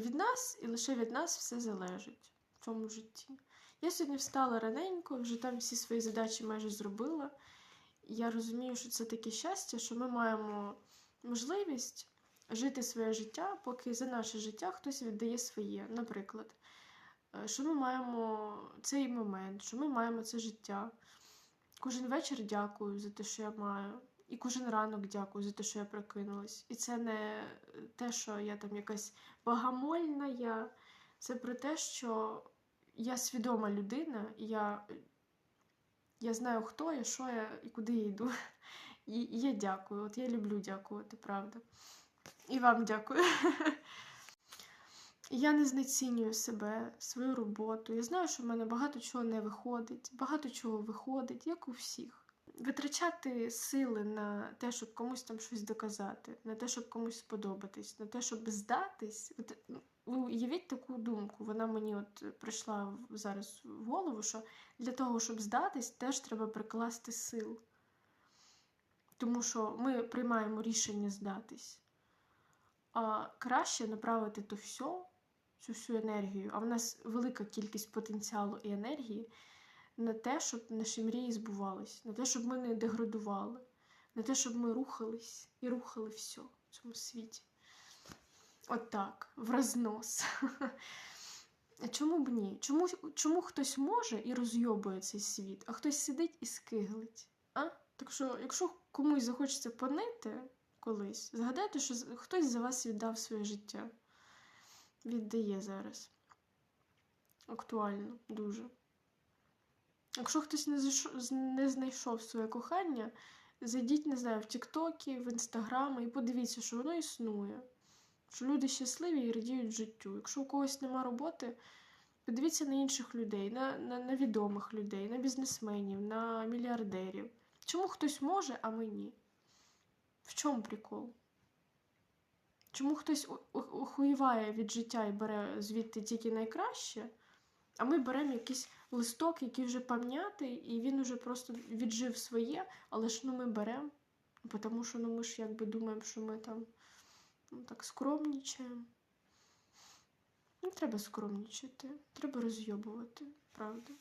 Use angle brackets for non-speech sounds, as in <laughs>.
від нас і лише від нас все залежить в цьому житті. Я сьогодні встала раненько, вже там всі свої задачі майже зробила. Я розумію, що це таке щастя, що ми маємо можливість жити своє життя, поки за наше життя хтось віддає своє. Наприклад, е, що ми маємо цей момент, що ми маємо це життя. Кожен вечір дякую за те, що я маю. І кожен ранок дякую за те, що я прокинулась. І це не те, що я там якась богомольна. Я... Це про те, що я свідома людина, я, я знаю, хто я, що я і куди я йду. І, і я дякую. От я люблю дякувати, правда. І вам дякую. Я не знецінюю себе, свою роботу. Я знаю, що в мене багато чого не виходить, багато чого виходить, як у всіх. Витрачати сили на те, щоб комусь там щось доказати, на те, щоб комусь сподобатись, на те, щоб здатись. От, ну, уявіть таку думку, вона мені от прийшла зараз в голову, що для того, щоб здатись, теж треба прикласти сил. Тому що ми приймаємо рішення здатись. А краще направити то все, цю всю енергію, а в нас велика кількість потенціалу і енергії на те, щоб наші мрії збувались, на те, щоб ми не деградували, на те, щоб ми рухались і рухали все в цьому світі. От так, в рознос. <laughs> Чому б ні? Чому, чому хтось може і розйобує цей світ, а хтось сидить і скиглить? А? Так що, якщо комусь захочеться понити колись, згадайте, що хтось за вас віддав своє життя. Віддає зараз. Актуально, дуже. Якщо хтось не, зайшов, не знайшов своє кохання, зайдіть, не знаю, в Тіктокі, в Інстаграм і подивіться, що воно існує. Що люди щасливі і радіють життю. Якщо у когось нема роботи, подивіться на інших людей, на, на, на відомих людей, на бізнесменів, на мільярдерів. Чому хтось може, а ми ні? В чому прикол? Чому хтось охуєває від життя і бере звідти тільки найкраще, а ми беремо якийсь листок, який вже пам'ятий, і він уже просто віджив своє, але ж ну ми беремо, тому що ну, ми ж якби думаємо, що ми там ну, так скромнічаємо. Не треба скромнічати, треба розйобувати, правда.